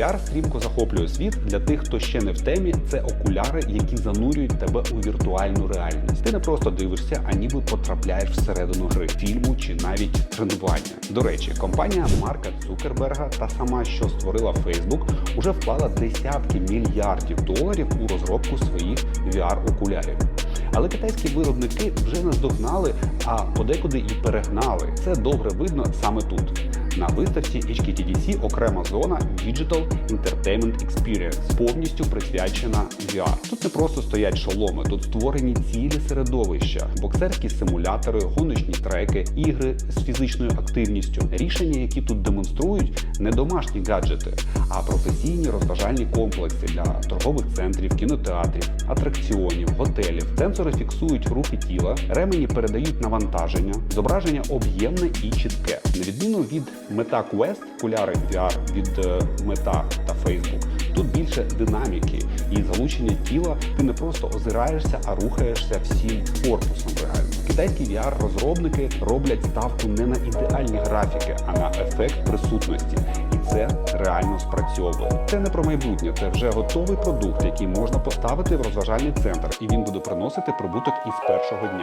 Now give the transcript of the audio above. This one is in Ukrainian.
VR стрімко захоплює світ. Для тих, хто ще не в темі, це окуляри, які занурюють тебе у віртуальну реальність. Ти не просто дивишся, а ніби потрапляєш всередину гри, фільму чи навіть тренування. До речі, компанія Марка Цукерберга, та сама, що створила Facebook, уже вклала десятки мільярдів доларів у розробку своїх VR-окулярів. Але китайські виробники вже наздогнали, а подекуди і перегнали. Це добре видно саме тут. На виставці HKTDC окрема зона Digital Entertainment Experience, повністю присвячена VR. Тут не просто стоять шоломи, тут створені цілі середовища, боксерські симулятори, гоночні треки, ігри з фізичною активністю. Рішення, які тут демонструють, не домашні гаджети, а професійні розважальні комплекси для торгових центрів, кінотеатрів, атракціонів, готелів. Сенсори фіксують рухи тіла, ремені передають навантаження, зображення об'ємне і чітке. На відміну від Meta Quest, окуляри VR від е, Meta та Facebook, тут більше динаміки і залучення тіла. Ти не просто озираєшся, а рухаєшся всім корпусом реально. Китайські VR-розробники роблять ставку не на ідеальні графіки, а на ефект присутності. І це реально спрацьовує. Це не про майбутнє, це вже готовий продукт, який можна поставити в розважальний центр, і він буде приносити прибуток із першого дня.